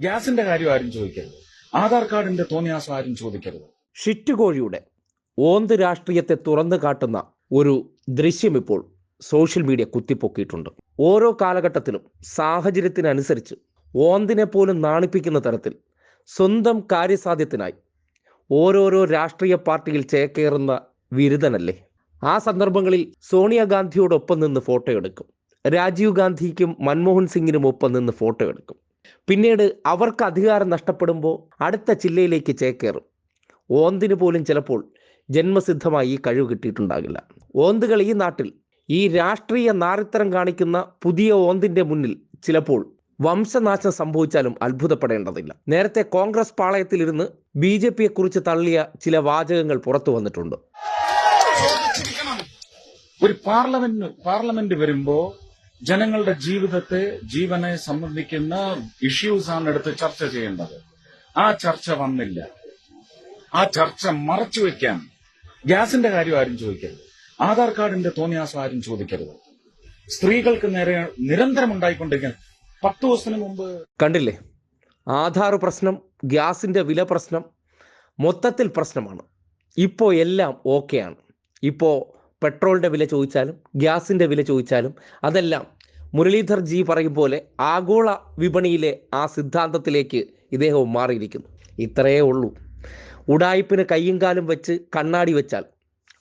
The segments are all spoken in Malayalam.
ഗ്യാസിന്റെ കാര്യം ആരും ചോദിക്കരുത്. ആധാർ കാർഡിന്റെ തോന്നിയാസം ആരും ചോദിക്കരുത്. ഷിറ്റ് കോഴിയുടെ ഓന്ത് രാഷ്ട്രീയത്തെ തുറന്നു കാട്ടുന്ന ഒരു ദൃശ്യം ഇപ്പോൾ സോഷ്യൽ മീഡിയ കുത്തിപ്പൊക്കിയിട്ടുണ്ട്. ഓരോ കാലഘട്ടത്തിലും സാഹചര്യത്തിനനുസരിച്ച് ഓന്തിനെ പോലും നാണിപ്പിക്കുന്ന തരത്തിൽ സ്വന്തം കാര്യസാധ്യത്തിനായി ഓരോരോ രാഷ്ട്രീയ പാർട്ടിയിൽ ചേക്കേറുന്ന വിരുദ്ധനല്ലേ? ആ സന്ദർഭങ്ങളിൽ സോണിയാഗാന്ധിയോടൊപ്പം നിന്ന് ഫോട്ടോ എടുക്കും. രാജീവ് ഗാന്ധിക്കും മൻമോഹൻ സിംഗിനും ഒപ്പം നിന്ന് ഫോട്ടോ എടുക്കും. പിന്നീട് അവർക്ക് അധികാരം നഷ്ടപ്പെടുമ്പോൾ അടുത്ത ജില്ലയിലേക്ക് ചേക്കേറും ഓന്തിന് പോലും ചിലപ്പോൾ ജന്മസിദ്ധമായി ഈ കഴിവ് കിട്ടിയിട്ടുണ്ടാകില്ല. ഓന്തുകൾ ഈ നാട്ടിൽ ഈ രാഷ്ട്രീയ നാറിത്തരം കാണിക്കുന്ന പുതിയ ഓന്തിന്റെ മുന്നിൽ ചിലപ്പോൾ വംശനാശം സംഭവിച്ചാലും അത്ഭുതപ്പെടേണ്ടതില്ല. നേരത്തെ കോൺഗ്രസ് പാളയത്തിലിരുന്ന് ബി ജെ പിയെ കുറിച്ച് തള്ളിയ ചില വാചകങ്ങൾ പുറത്തു വന്നിട്ടുണ്ട്. ഒരു പാർലമെന്റ് പാർലമെന്റ് വരുമ്പോ ജനങ്ങളുടെ ജീവിതത്തെ ജീവനെ സംബന്ധിക്കുന്ന ഇഷ്യൂസ് ആണ് എടുത്ത് ചർച്ച ചെയ്യേണ്ടത്. ആ ചർച്ച വന്നില്ല. ആ ചർച്ച മറച്ചു വെക്കാൻ ഗ്യാസിന്റെ കാര്യം ആരും ചോദിക്കരുത്. ആധാർ കാർഡിന്റെ തോന്നിയാസം ആരും ചോദിക്കരുത്. സ്ത്രീകൾക്ക് നേരെ നിരന്തരം ഉണ്ടായിക്കൊണ്ടിരിക്കുന്ന പത്ത് ദിവസത്തിന് മുമ്പ് കണ്ടില്ലേ? ആധാർ പ്രശ്നം ഗ്യാസിന്റെ വില പ്രശ്നം മൊത്തത്തിൽ പ്രശ്നമാണ്. ഇപ്പോ എല്ലാം ഓക്കെയാണ് ഇപ്പോൾ പെട്രോളിന്റെ വില ചോദിച്ചാലും ഗ്യാസിന്റെ വില ചോദിച്ചാലും അതെല്ലാം മുരളീധർ ജി പറയും പോലെ ആഗോള വിപണിയിലെ ആ സിദ്ധാന്തത്തിലേക്ക് ഇദ്ദേഹവും മാറിയിരിക്കുന്നു. ഇത്രയേ ഉള്ളൂ. ഉടായ്പിന് കയ്യും കാലും വെച്ച് കണ്ണാടി വെച്ചാൽ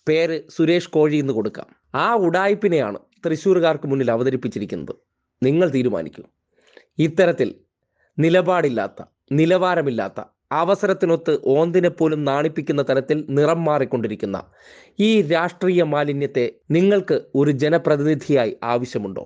പേര് സുരേഷ് കോഴി എന്ന് കൊടുക്കാം. ആ ഉടായ്പിനെയാണ് തൃശ്ശൂർകാർക്ക് മുന്നിൽ അവതരിപ്പിച്ചിരിക്കുന്നത്. നിങ്ങൾ തീരുമാനിക്കൂ. ഇത്തരത്തിൽ നിലപാടില്ലാത്ത നിലവാരമില്ലാത്ത അവസരത്തിനൊത്ത് ഓന്തിനെ പോലും നാണിപ്പിക്കുന്ന തരത്തിൽ നിറം മാറിക്കൊണ്ടിരിക്കുന്ന ഈ രാഷ്ട്രീയ മാലിന്യത്തെ നിങ്ങൾക്ക് ഒരു ജനപ്രതിനിധിയായി ആവശ്യമുണ്ടോ?